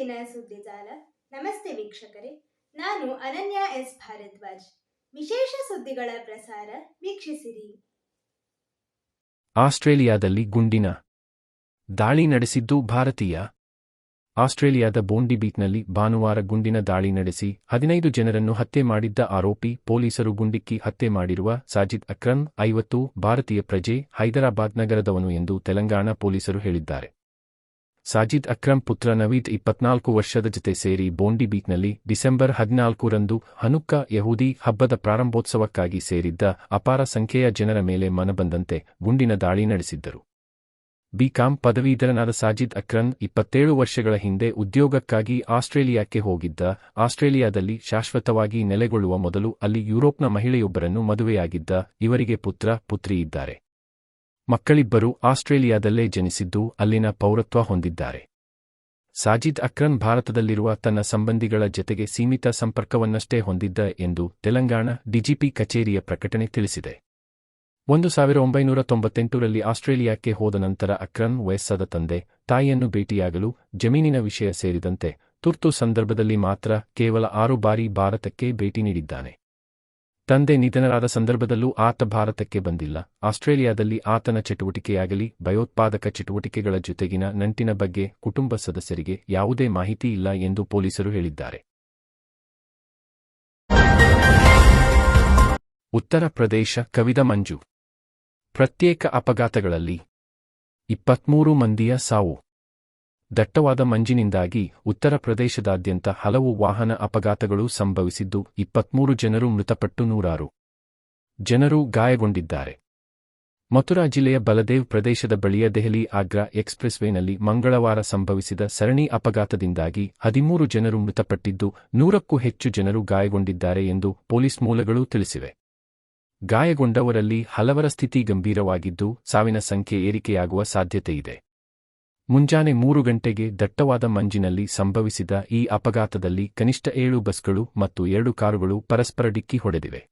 ದೈನಂದಿನ ಸುದ್ದಿಜಾಲ ನಮಸ್ತೆ ವೀಕ್ಷಕರೇ. ನಾನು ಅನನ್ಯ ಎಸ್ ಭಾರದ್ವಾಜ್. ವಿಶೇಷ ಸುದ್ದಿಗಳ ಪ್ರಸಾರ ವೀಕ್ಷಿಸಿರಿ. ಆಸ್ಟ್ರೇಲಿಯಾದಲ್ಲಿ ಗುಂಡಿನ ದಾಳಿ ನಡೆಸಿದ್ದು ಭಾರತೀಯ. ಆಸ್ಟ್ರೇಲಿಯಾದ ಬೋಂಡಿ ಬೀಚ್ನಲ್ಲಿ ಭಾನುವಾರ ಗುಂಡಿನ ದಾಳಿ ನಡೆಸಿ ಹದಿನೈದು ಜನರನ್ನು ಹತ್ಯೆ ಮಾಡಿದ್ದ ಆರೋಪಿ ಪೊಲೀಸರು ಗುಂಡಿಕ್ಕಿ ಹತ್ಯೆ ಮಾಡಿರುವ ಸಾಜಿದ್ ಅಕ್ರಮ್ ಐವತ್ತು, ಭಾರತೀಯ ಪ್ರಜೆ, ಹೈದರಾಬಾದ್ ನಗರದವನು ಎಂದು ತೆಲಂಗಾಣ ಪೊಲೀಸರು ಹೇಳಿದ್ದಾರೆ. ಸಾಜಿದ್ ಅಕ್ರಮ್ ಪುತ್ರ ನವೀದ್ ಇಪ್ಪತ್ನಾಲ್ಕು ವರ್ಷದ ಜತೆ ಸೇರಿ ಬೋಂಡಿ ಬೀಚ್ನಲ್ಲಿ ಡಿಸೆಂಬರ್ ಹದಿನಾಲ್ಕರಂದು ಹನುಕ್ಕ ಯಹೂದಿ ಹಬ್ಬದ ಪ್ರಾರಂಭೋತ್ಸವಕ್ಕಾಗಿ ಸೇರಿದ್ದ ಅಪಾರ ಸಂಖ್ಯೆಯ ಜನರ ಮೇಲೆ ಮನಬಂದಂತೆ ಗುಂಡಿನ ದಾಳಿ ನಡೆಸಿದ್ದರು. ಬಿಕಾಂ ಪದವೀಧರನಾದ ಸಾಜಿದ್ ಅಕ್ರಮ್ ಇಪ್ಪತ್ತೇಳು ವರ್ಷಗಳ ಹಿಂದೆ ಉದ್ಯೋಗಕ್ಕಾಗಿ ಆಸ್ಟ್ರೇಲಿಯಾಕ್ಕೆ ಹೋಗಿದ್ದ, ಆಸ್ಟ್ರೇಲಿಯಾದಲ್ಲಿ ಶಾಶ್ವತವಾಗಿ ನೆಲೆಗೊಳ್ಳುವ ಮೊದಲು ಅಲ್ಲಿ ಯುರೋಪ್ನ ಮಹಿಳೆಯೊಬ್ಬರನ್ನು ಮದುವೆಯಾಗಿದ್ದ, ಇವರಿಗೆ ಪುತ್ರ, ಪುತ್ರಿ ಇದ್ದಾರೆ. ಮಕ್ಕಳಿಬ್ಬರು ಆಸ್ಟ್ರೇಲಿಯಾದಲ್ಲೇ ಜನಿಸಿದ್ದು ಅಲ್ಲಿನ ಪೌರತ್ವ ಹೊಂದಿದ್ದಾರೆ. ಸಾಜಿದ್ ಅಕ್ರನ್ ಭಾರತದಲ್ಲಿರುವ ತನ್ನ ಸಂಬಂಧಿಗಳ ಜತೆಗೆ ಸೀಮಿತ ಸಂಪರ್ಕವನ್ನಷ್ಟೇ ಹೊಂದಿದ್ದ ಎಂದು ತೆಲಂಗಾಣ ಡಿಜಿಪಿ ಕಚೇರಿಯ ಪ್ರಕಟಣೆ ತಿಳಿಸಿದೆ. ಒಂದು ಸಾವಿರ ಒಂಬೈನೂರ ತೊಂಬತ್ತೆಂಟರಲ್ಲಿ ಆಸ್ಟ್ರೇಲಿಯಾಕ್ಕೆ ಹೋದ ನಂತರ ಅಕ್ರನ್ ವಯಸ್ಸಾದ ತಂದೆ, ತಾಯಿಯನ್ನು ಭೇಟಿಯಾಗಲು ಜಮೀನಿನ ವಿಷಯ ಸೇರಿದಂತೆ ತುರ್ತು ಸಂದರ್ಭದಲ್ಲಿ ಮಾತ್ರ ಕೇವಲ ಆರು ಬಾರಿ ಭಾರತಕ್ಕೆ ಭೇಟಿ ನೀಡಿದ್ದಾನೆ. ತಂದೆ ನಿಧನರಾದ ಸಂದರ್ಭದಲ್ಲೂ ಆತ ಭಾರತಕ್ಕೆ ಬಂದಿಲ್ಲ. ಆಸ್ಟ್ರೇಲಿಯಾದಲ್ಲಿ ಆತನ ಚಟುವಟಿಕೆಯಾಗಲಿ, ಭಯೋತ್ಪಾದಕ ಚಟುವಟಿಕೆಗಳ ಜೊತೆಗಿನ ನಂಟಿನ ಬಗ್ಗೆ ಕುಟುಂಬ ಸದಸ್ಯರಿಗೆ ಯಾವುದೇ ಮಾಹಿತಿ ಇಲ್ಲ ಎಂದು ಪೊಲೀಸರು ಹೇಳಿದ್ದಾರೆ. ಉತ್ತರ ಪ್ರದೇಶ, ಕವಿದ ಮಂಜು. ಪ್ರತ್ಯೇಕ ಅಪಘಾತಗಳಲ್ಲಿ ಇಪ್ಪತ್ಮೂರು ಮಂದಿಯ ಸಾವು. ದಟ್ಟವಾದ ಮಂಜಿನಿಂದಾಗಿ ಉತ್ತರ ಪ್ರದೇಶದಾದ್ಯಂತ ಹಲವು ವಾಹನ ಅಪಘಾತಗಳು ಸಂಭವಿಸಿದ್ದು ಇಪ್ಪತ್ಮೂರು ಜನರು ಮೃತಪಟ್ಟು ನೂರಾರು ಜನರು ಗಾಯಗೊಂಡಿದ್ದಾರೆ. ಮಥುರಾ ಜಿಲ್ಲೆಯ ಬಲದೇವ್ ಪ್ರದೇಶದ ಬಳಿಯ ದೆಹಲಿ ಆಗ್ರಾ ಎಕ್ಸ್ಪ್ರೆಸ್ವೇನಲ್ಲಿ ಮಂಗಳವಾರ ಸಂಭವಿಸಿದ ಸರಣಿ ಅಪಘಾತದಿಂದಾಗಿ ಹದಿಮೂರು ಜನರು ಮೃತಪಟ್ಟಿದ್ದು ನೂರಕ್ಕೂ ಹೆಚ್ಚು ಜನರು ಗಾಯಗೊಂಡಿದ್ದಾರೆ ಎಂದು ಪೊಲೀಸ್ ಮೂಲಗಳು ತಿಳಿಸಿವೆ. ಗಾಯಗೊಂಡವರಲ್ಲಿ ಹಲವರ ಸ್ಥಿತಿ ಗಂಭೀರವಾಗಿದ್ದು ಸಾವಿನ ಸಂಖ್ಯೆ ಏರಿಕೆಯಾಗುವ ಸಾಧ್ಯತೆಯಿದೆ. ಮುಂಜಾನೆ ಮೂರು ಗಂಟೆಗೆ ದಟ್ಟವಾದ ಮಂಜಿನಲ್ಲಿ ಸಂಭವಿಸಿದ ಈ ಅಪಘಾತದಲ್ಲಿ ಕನಿಷ್ಠ ಏಳು ಬಸ್ಗಳು ಮತ್ತು ಎರಡು ಕಾರುಗಳು ಪರಸ್ಪರ ಡಿಕ್ಕಿ ಹೊಡೆದಿವೆ.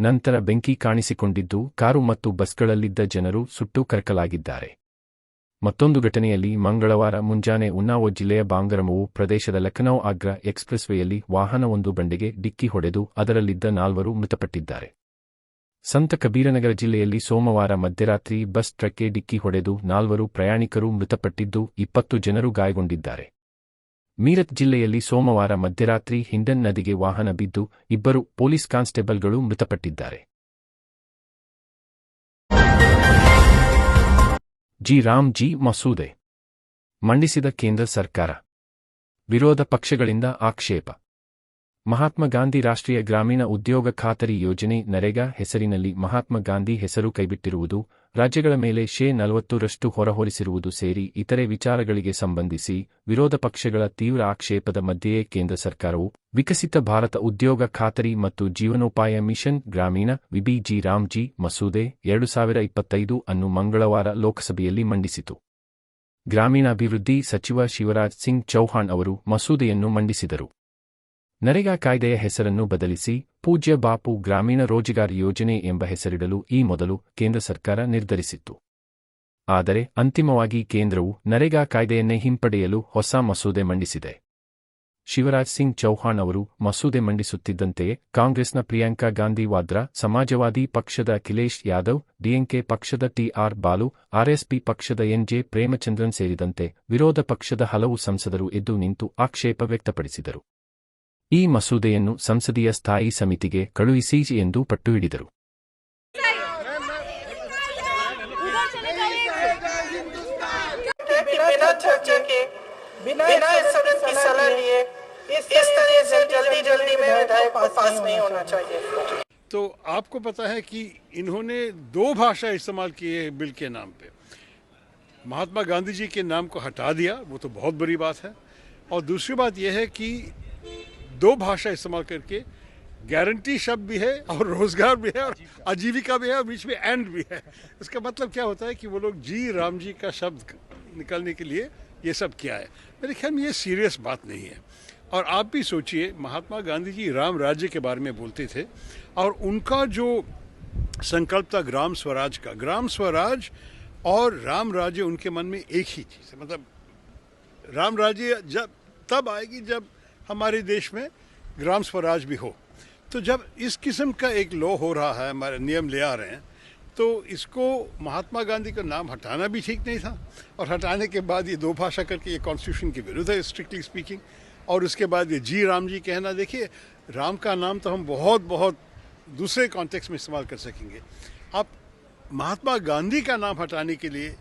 ನಂತರ ಬೆಂಕಿ ಕಾಣಿಸಿಕೊಂಡಿದ್ದು ಕಾರು ಮತ್ತು ಬಸ್ಗಳಲ್ಲಿದ್ದ ಜನರು ಸುಟ್ಟು ಕರಕಲಾಗಿದ್ದಾರೆ. ಮತ್ತೊಂದು ಘಟನೆಯಲ್ಲಿ ಮಂಗಳವಾರ ಮುಂಜಾನೆ ಉನ್ನಾವೋ ಜಿಲ್ಲೆಯ ಬಾಂಗರಮವು ಪ್ರದೇಶದ ಲಖನೌ ಆಗ್ರಾ ಎಕ್ಸ್ಪ್ರೆಸ್ವೇಯಲ್ಲಿ ವಾಹನವೊಂದು ಬಂಡೆಗೆ ಡಿಕ್ಕಿ ಹೊಡೆದು ಅದರಲ್ಲಿದ್ದ ನಾಲ್ವರು ಮೃತಪಟ್ಟಿದ್ದಾರೆ. ಸಂತ ಕಬೀರನಗರ ಜಿಲ್ಲೆಯಲ್ಲಿ ಸೋಮವಾರ ಮಧ್ಯರಾತ್ರಿ ಬಸ್ ಟ್ರಕ್ಗೆ ಡಿಕ್ಕಿ ಹೊಡೆದು ನಾಲ್ವರು ಪ್ರಯಾಣಿಕರು ಮೃತಪಟ್ಟಿದ್ದು ಇಪ್ಪತ್ತು ಜನರು ಗಾಯಗೊಂಡಿದ್ದಾರೆ. ಮೀರತ್ ಜಿಲ್ಲೆಯಲ್ಲಿ ಸೋಮವಾರ ಮಧ್ಯರಾತ್ರಿ ಹಿಂಡನ್ ನದಿಗೆ ವಾಹನ ಬಿದ್ದು ಇಬ್ಬರು ಪೊಲೀಸ್ ಕಾನ್ಸ್ಟೇಬಲ್ಗಳು ಮೃತಪಟ್ಟಿದ್ದಾರೆ. ಜಿ. ರಾಮ್ ಜಿ. ಮಸೂದೆ ಮಂಡಿಸಿದ ಕೇಂದ್ರ ಸರ್ಕಾರ. ವಿರೋಧ ಪಕ್ಷಗಳಿಂದ ಆಕ್ಷೇಪ. ಮಹಾತ್ಮ ಗಾಂಧಿ ರಾಷ್ಟ್ರೀಯ ಗ್ರಾಮೀಣ ಉದ್ಯೋಗ ಖಾತರಿ ಯೋಜನೆ ನರೇಗಾ ಹೆಸರಿನಲ್ಲಿ ಮಹಾತ್ಮ ಗಾಂಧಿ ಹೆಸರು ಕೈಬಿಟ್ಟಿರುವುದು, ರಾಜ್ಯಗಳ ಮೇಲೆ ಶೇ ನಲವತ್ತರಷ್ಟು ಹೊರಹೊರಿಸಿರುವುದು ಸೇರಿ ಇತರೆ ವಿಚಾರಗಳಿಗೆ ಸಂಬಂಧಿಸಿ ವಿರೋಧ ಪಕ್ಷಗಳ ತೀವ್ರ ಆಕ್ಷೇಪದ ಮಧ್ಯೆಯೇ ಕೇಂದ್ರ ಸರ್ಕಾರವು ವಿಕಸಿತ ಭಾರತ ಉದ್ಯೋಗ ಖಾತರಿ ಮತ್ತು ಜೀವನೋಪಾಯ ಮಿಷನ್ ಗ್ರಾಮೀಣ ವಿಬಿಜಿ ರಾಮ್ಜಿ ಮಸೂದೆ ಎರಡು ಸಾವಿರ ಇಪ್ಪತ್ತೈದು ಅನ್ನು ಮಂಗಳವಾರ ಲೋಕಸಭೆಯಲ್ಲಿ ಮಂಡಿಸಿತು. ಗ್ರಾಮೀಣಾಭಿವೃದ್ಧಿ ಸಚಿವ ಶಿವರಾಜ್ ಸಿಂಗ್ ಚೌಹಾಣ್ ಅವರು ಮಸೂದೆಯನ್ನು ಮಂಡಿಸಿದರು. ನರೇಗಾ ಕಾಯ್ದೆಯ ಹೆಸರನ್ನು ಬದಲಿಸಿ ಪೂಜ್ಯ ಬಾಪು ಗ್ರಾಮೀಣ ರೋಜಗಾರ್ ಯೋಜನೆ ಎಂಬ ಹೆಸರಿಡಲು ಈ ಮೊದಲು ಕೇಂದ್ರ ಸರ್ಕಾರ ನಿರ್ಧರಿಸಿತ್ತು. ಆದರೆ ಅಂತಿಮವಾಗಿ ಕೇಂದ್ರವು ನರೇಗಾ ಕಾಯ್ದೆಯನ್ನೇ ಹಿಂಪಡೆಯಲು ಹೊಸ ಮಸೂದೆ ಮಂಡಿಸಿದೆ. ಶಿವರಾಜ್ ಸಿಂಗ್ ಚೌಹಾಣ್ ಅವರು ಮಸೂದೆ ಮಂಡಿಸುತ್ತಿದ್ದಂತೆಯೇ ಕಾಂಗ್ರೆಸ್ನ ಪ್ರಿಯಾಂಕಾ ಗಾಂಧಿ ವಾದ್ರಾ, ಸಮಾಜವಾದಿ ಪಕ್ಷದ ಅಖಿಲೇಶ್ ಯಾದವ್, ಡಿಎಂಕೆ ಪಕ್ಷದ ಟಿಆರ್ ಬಾಲು ಆರ್ಎಸ್ಪಿ ಪಕ್ಷದ ಎನ್ಜೆ ಪ್ರೇಮಚಂದ್ರನ್ ಸೇರಿದಂತೆ ವಿರೋಧ ಪಕ್ಷದ ಹಲವು ಸಂಸದರು ಎದ್ದು ನಿಂತು ಆಕ್ಷೇಪ ವ್ಯಕ್ತಪಡಿಸಿದರು. ಈ ಮಸೂದೆಯನ್ನು ಸಂಸದೀಯ ಸ್ಥಾಯಿ ಸಮಿತಿಗೆ ಕಳುಹಿಸಿ ಎಂದು ಪಟ್ಟು ಹಿಡಿದರು बिना चर्चा के बिना सदन की सलाह लिए इस तरह से जल्दी जल्दी में विधायक को पास नहीं होना चाहिए तो आपको पता है कि इन्होंने दो भाषा इस्तेमाल की है बिल के नाम पे महात्मा गांधी जी के नाम को हटा दिया वो तो बहुत बड़ी बात है और दूसरी बात यह है कि दो भाषा इस्तेमाल करके गारंटी शब्द भी है और रोज़गार भी है और आजीविका भी है और बीच में एंड भी है। इसका मतलब क्या होता है कि वो लोग जी राम जी का शब्द निकलने के लिए ये सब क्या है। मेरे ख्याल में ये सीरियस बात नहीं है। और आप भी सोचिए, महात्मा गांधी जी राम राज्य के बारे में बोलते थे और उनका जो संकल्प था ग्राम स्वराज का, ग्राम स्वराज और राम राज्य उनके मन में एक ही चीज़ है। मतलब राम राज्य जब, तब आएगी जब हमारे देश में ग्राम स्वराज भी हो। तो जब इस किस्म का एक लॉ हो रहा है, हमारे नियम ले आ रहे हैं तो इसको महात्मा गांधी का नाम हटाना भी ठीक नहीं था और हटाने के बाद ये दो भाषा करके ये कॉन्स्टिट्यूशन के विरुद्ध है स्ट्रिक्टली स्पीकिंग और उसके बाद ये जी राम जी कहना, देखिए, राम का नाम तो हम बहुत बहुत दूसरे कॉन्टेक्स्ट में इस्तेमाल कर सकेंगे। आप महात्मा गांधी का नाम हटाने के लिए,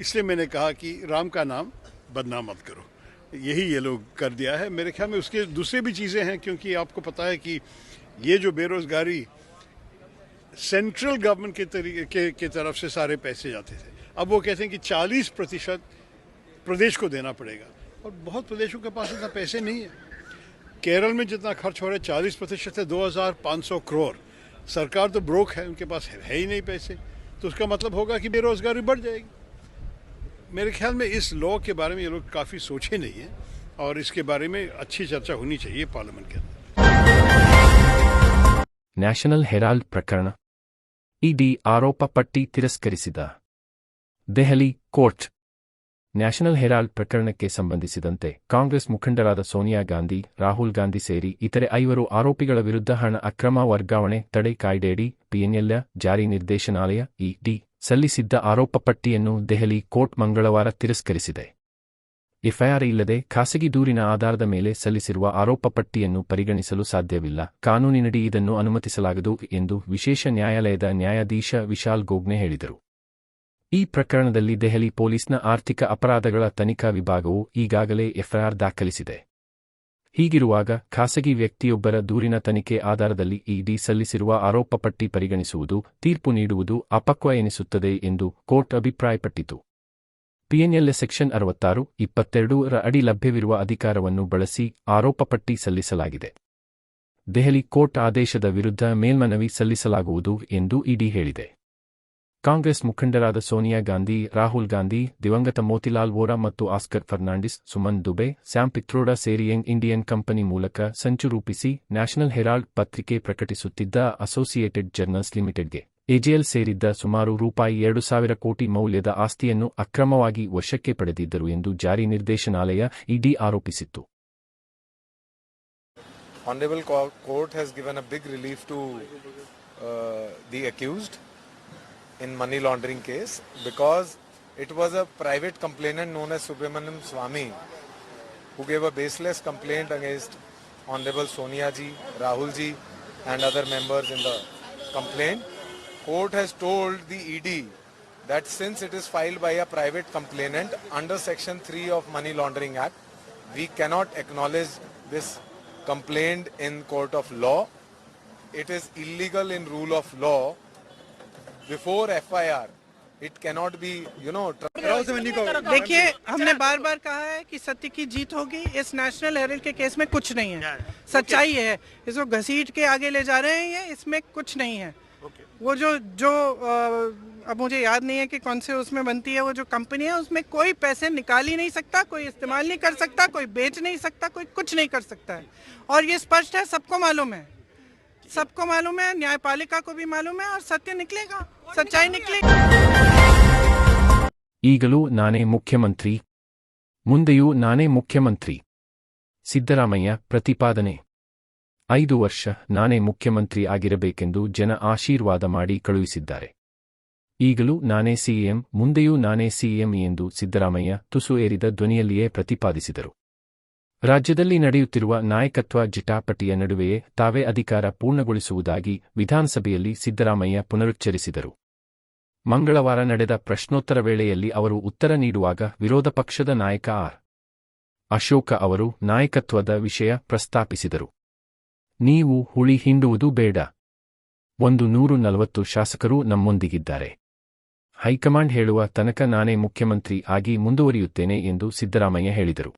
इसलिए मैंने कहा कि राम का नाम बदनाम मत करो। यही ये लोग कर दिया है। मेरे ख्याल में उसके दूसरे भी चीज़ें हैं क्योंकि आपको पता है कि ये जो बेरोज़गारी सेंट्रल गवर्नमेंट के तरीके के, के तरफ़ से सारे पैसे जाते थे। अब वो कहते हैं कि 40 प्रतिशत प्रदेश को देना पड़ेगा। और बहुत प्रदेशों के पास इतना पैसे नहीं है। केरल में जितना खर्च हो रहा है चालीस प्रतिशत है दो हज़ार पाँच सौ करोड़। सरकार तो ब्रोक है उनके पास है ही नहीं पैसे। तो उसका मतलब होगा कि बेरोज़गारी बढ़ जाएगी। मेरे ख्याल में इस लॉ के बारे में ये लोग काफ़ी सोचे नहीं हैं और इसके बारे में अच्छी चर्चा होनी चाहिए पार्लियामेंट के अंदर ನ್ಯಾಷನಲ್ ಹೆರಾಲ್ಡ್ ಪ್ರಕರಣ ಇಡಿ ಆರೋಪ ಪಟ್ಟಿ ತಿರಸ್ಕರಿಸಿದ ದೆಹಲಿ ಕೋರ್ಟ್ ನ್ಯಾಷನಲ್ ಹೆರಾಲ್ಡ್ ಪ್ರಕರಣಕ್ಕೆ ಸಂಬಂಧಿಸಿದಂತೆ ಕಾಂಗ್ರೆಸ್ ಮುಖಂಡರಾದ ಸೋನಿಯಾ ಗಾಂಧಿ ರಾಹುಲ್ ಗಾಂಧಿ ಸೇರಿ ಇತರೆ ಐವರು ಆರೋಪಿಗಳ ವಿರುದ್ಧ ಹಣ ಅಕ್ರಮ ವರ್ಗಾವಣೆ ತಡೆ ಕಾಯ್ದೆಯಡಿ ಪಿಎನ್ಎಲ್ ಜಾರಿ ನಿರ್ದೇಶನಾಲಯ ಇಡಿ ಸಲ್ಲಿಸಿದ್ದ ಆರೋಪಪಟ್ಟಿಯನ್ನು ದೆಹಲಿ ಕೋರ್ಟ್ ಮಂಗಳವಾರ ತಿರಸ್ಕರಿಸಿದೆ. ಎಫ್ಐಆರ್ ಇಲ್ಲದೆ ಖಾಸಗಿ ದೂರಿನ ಆಧಾರದ ಮೇಲೆ ಸಲ್ಲಿಸಿರುವ ಆರೋಪಪಟ್ಟಿಯನ್ನು ಪರಿಗಣಿಸಲು ಸಾಧ್ಯವಿಲ್ಲ. ಕಾನೂನಿನಡಿ ಇದನ್ನು ಅನುಮತಿಸಲಾಗದು ಎಂದು ವಿಶೇಷ ನ್ಯಾಯಾಲಯದ ನ್ಯಾಯಾಧೀಶ ವಿಶಾಲ್ ಗೋಗ್ನೆ ಹೇಳಿದರು. ಈ ಪ್ರಕರಣದಲ್ಲಿ ದೆಹಲಿ ಪೊಲೀಸ್ನ ಆರ್ಥಿಕ ಅಪರಾಧಗಳ ತನಿಖಾ ವಿಭಾಗವು ಈಗಾಗಲೇ ಎಫ್ಐಆರ್ ದಾಖಲಿಸಿದೆ. ಹೀಗಿರುವಾಗ ಖಾಸಗಿ ವ್ಯಕ್ತಿಯೊಬ್ಬರ ದೂರಿನ ತನಿಖೆ ಆಧಾರದಲ್ಲಿ ಇಡಿ ಸಲ್ಲಿಸಿರುವ ಆರೋಪಪಟ್ಟಿ ಪರಿಗಣಿಸುವುದು, ತೀರ್ಪು ನೀಡುವುದು ಅಪಕ್ವ ಎನಿಸುತ್ತದೆ ಎಂದು ಕೋರ್ಟ್ ಅಭಿಪ್ರಾಯಪಟ್ಟಿತು. ಪಿಎನ್ಎಲ್ಎ ಸೆಕ್ಷನ್ ಅರವತ್ತಾರು, ಇಪ್ಪತ್ತೆರಡು ರ ಅಡಿ ಲಭ್ಯವಿರುವ ಅಧಿಕಾರವನ್ನು ಬಳಸಿ ಆರೋಪಪಟ್ಟಿ ಸಲ್ಲಿಸಲಾಗಿದೆ. ದೆಹಲಿ ಕೋರ್ಟ್ ಆದೇಶದ ವಿರುದ್ಧ ಮೇಲ್ಮನವಿ ಸಲ್ಲಿಸಲಾಗುವುದು ಎಂದು ಇಡಿ ಹೇಳಿದೆ. ಕಾಂಗ್ರೆಸ್ ಮುಖಂಡರಾದ ಸೋನಿಯಾ ಗಾಂಧಿ ರಾಹುಲ್ ಗಾಂಧಿ ದಿವಂಗತ ಮೋತಿಲಾಲ್ ವೋರಾ ಮತ್ತು ಆಸ್ಕರ್ ಫರ್ನಾಂಡಿಸ್ ಸುಮನ್ ದುಬೆ ಸ್ಯಾಮ್ ಪಿತ್ರೋಡಾ ಸೇರಿ ಯಂಗ್ ಇಂಡಿಯನ್ ಕಂಪನಿ ಮೂಲಕ ಸಂಚು ರೂಪಿಸಿ ನ್ಯಾಷನಲ್ ಹೆರಾಲ್ಡ್ ಪತ್ರಿಕೆ ಪ್ರಕಟಿಸುತ್ತಿದ್ದ ಅಸೋಸಿಯೇಟೆಡ್ ಜರ್ನಲ್ಸ್ ಲಿಮಿಟೆಡ್ಗೆ. ಎಜಿಎಲ್ ಸೇರಿದ್ದ ಸುಮಾರು ರೂಪಾಯಿ ಎರಡು ಸಾವಿರ ಕೋಟಿ ಮೌಲ್ಯದ ಆಸ್ತಿಯನ್ನು ಅಕ್ರಮವಾಗಿ ವಶಕ್ಕೆ ಪಡೆದಿದ್ದರು ಎಂದು ಜಾರಿ ನಿರ್ದೇಶನಾಲಯ ED ಆರೋಪಿಸಿತ್ತು. Uh, the in money laundering case because it was a private complainant known as Subramaniam Swamy who gave a baseless complaint against Honorable Sonia ji, Rahul ji and other members in the complaint. Court has told the ED that since it is filed by a private complainant under section 3 of Money Laundering Act, we cannot acknowledge this complaint in court of law. It is illegal in rule of law. Before FIR, it cannot be, you know, देखिए हमने बार बार कहा है कि सत्य की जीत होगी इस national Herald के केस में कुछ नहीं है। सच्चाई है। इसको घसीट के आगे ले जा रहे हैं ये इसमें कुछ नहीं है? वो जो जो अब मुझे याद नहीं है कि कौन से उसमें बनती है वो जो कंपनी है उसमें कोई पैसे निकाल ही नहीं सकता कोई इस्तेमाल नहीं कर सकता कोई बेच नहीं सकता कोई कुछ नहीं कर सकता है। और ये स्पष्ट है सबको मालूम है। सबको मालूम है न्यायपालिका को भी मालूम है और सत्य निकलेगा सच्चाई निकलेगी ಈಗಲೂ ನಾನೇ ಮುಖ್ಯಮಂತ್ರಿ ಮುಂದೆಯೂ ನಾನೇ ಮುಖ್ಯಮಂತ್ರಿ ಸಿದ್ದರಾಮಯ್ಯ ಪ್ರತಿಪಾದನೆ ಐದು ವರ್ಷ ನಾನೇ ಮುಖ್ಯಮಂತ್ರಿ ಆಗಿರಬೇಕೆಂದು ಜನ ಆಶೀರ್ವಾದ ಮಾಡಿ ಕಳುಹಿಸಿದ್ದಾರೆ ಈಗಲೂ ನಾನೇ ಸಿಎಂ ಮುಂದೆಯೂ ನಾನೇ ಸಿಎಂ ಎಂದು ಸಿದ್ದರಾಮಯ್ಯ ತುಸು ಏರಿದ ಧ್ವನಿಯಲ್ಲಿಯೇ ಪ್ರತಿಪಾದಿಸಿದರು ರಾಜ್ಯದಲ್ಲಿ ನಡೆಯುತ್ತಿರುವ ನಾಯಕತ್ವ ಜಿಟಾಪಟಿಯ ನಡುವೆಯೇ ತಾವೇ ಅಧಿಕಾರ ಪೂರ್ಣಗೊಳಿಸುವುದಾಗಿ ವಿಧಾನಸಭೆಯಲ್ಲಿ ಸಿದ್ದರಾಮಯ್ಯ ಪುನರುಚ್ಚರಿಸಿದರು. ಮಂಗಳವಾರ ನಡೆದ ಪ್ರಶ್ನೋತ್ತರ ವೇಳೆಯಲ್ಲಿ ಅವರು ಉತ್ತರ ನೀಡುವಾಗ ವಿರೋಧ ಪಕ್ಷದ ನಾಯಕ ಆರ್. ಅಶೋಕ ಅವರು ನಾಯಕತ್ವದ ವಿಷಯ ಪ್ರಸ್ತಾಪಿಸಿದರು. ನೀವು ಹುಳಿ ಹಿಂಡುವುದು ಬೇಡ. ಒಂದು ನೂರು ನಲವತ್ತು ಶಾಸಕರು ನಮ್ಮೊಂದಿಗಿದ್ದಾರೆ. ಹೈಕಮಾಂಡ್ ಹೇಳುವ ತನಕ ನಾನೇ ಮುಖ್ಯಮಂತ್ರಿ ಆಗಿ ಮುಂದುವರಿಯುತ್ತೇನೆ ಎಂದು ಸಿದ್ದರಾಮಯ್ಯ ಹೇಳಿದರು.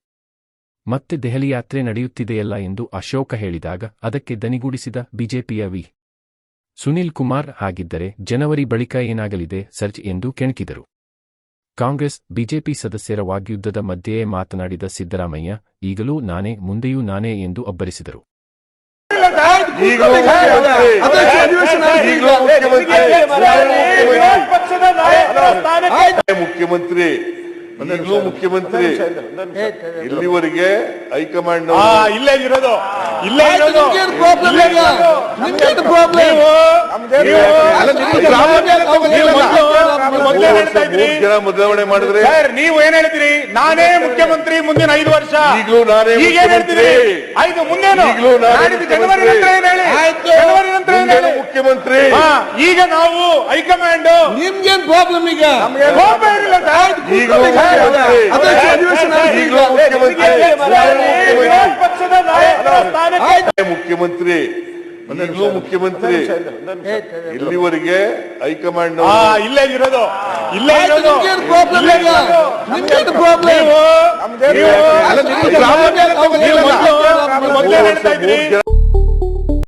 ಮತ್ತೆ ದೆಹಲಿ ಯಾತ್ರೆ ನಡೆಯುತ್ತಿದೆಯಲ್ಲ ಎಂದು ಅಶೋಕ ಹೇಳಿದಾಗ ಅದಕ್ಕೆ ದನಿಗೂಡಿಸಿದ ಬಿಜೆಪಿಯ ವಿ. ಸುನಿಲ್ ಕುಮಾರ್ ಹಾಗಿದ್ದರೆ ಜನವರಿ ಬಳಿಕ ಏನಾಗಲಿದೆ ಸರ್ಜ್ ಎಂದು ಕೆಣಕಿದರು. ಕಾಂಗ್ರೆಸ್ ಬಿಜೆಪಿ ಸದಸ್ಯರ ವಾಗ್ಯುದ್ಧದ ಮಧ್ಯೆಯೇ ಮಾತನಾಡಿದ ಸಿದ್ದರಾಮಯ್ಯ ಈಗಲೂ ನಾನೇ ಮುಂದೆಯೂ ನಾನೇ ಎಂದು ಅಬ್ಬರಿಸಿದರು. ಮುಖ್ಯಮಂತ್ರಿ. ಈಗಲೂ ಮುಖ್ಯಮಂತ್ರಿ ಇಲ್ಲಿವರೆಗೆ ಹೈಕಮಾಂಡ್ ಆ, ಇಲ್ಲೇ ಇರೋದು. ಇಲ್ಲೇ ಇರೋದು. ಇಲ್ಲೇ ಜನ ಬದಲಾವಣೆ ಮಾಡಿದ್ರೆ ಸರ್ ನೀವು ಏನ್ ಹೇಳ್ತೀರಿ? ನಾನೇ ಮುಖ್ಯಮಂತ್ರಿ ಮುಂದಿನ ಐದು ವರ್ಷ. ಈಗಲೂ ನಾನೇ ಈಗ ಏನ್ ಹೇಳ್ತೀರಿ? ಐದು ಆಯ್ತು ಮುಂದೇನು? ಈಗ್ಲೂ ನಾನೇ ಜನವರಿ ನಂತರ ಏನ್ ಹೇಳಿ? ಜನವರಿ ನಂತರ ಏನ್ ಹೇಳಿ? ಮುಖ್ಯಮಂತ್ರಿ. ಹಾ, ಈಗ ನಾವು ಹೈಕಮಾಂಡ್. ನಿಮ್ಗೇನ್ ಪ್ರಾಬ್ಲಮ್ ಈಗ? ಕೋಪ ಇರಲಿಲ್ಲ ಸರ್. ಈಗಲೂ ಮುಖ್ಯಮಂತ್ರಿ. ಮುಖ್ಯಮಂತ್ರಿ. ಈಗಲೂ ಮುಖ್ಯಮಂತ್ರಿ ಇಲ್ಲಿವರೆಗೆ ಹೈಕಮಾಂಡ್ ಆ, ಇಲ್ಲೇ ಇರೋದು. ಇಲ್ಲೇ ಇರೋದು. ಇಲ್ಲೇ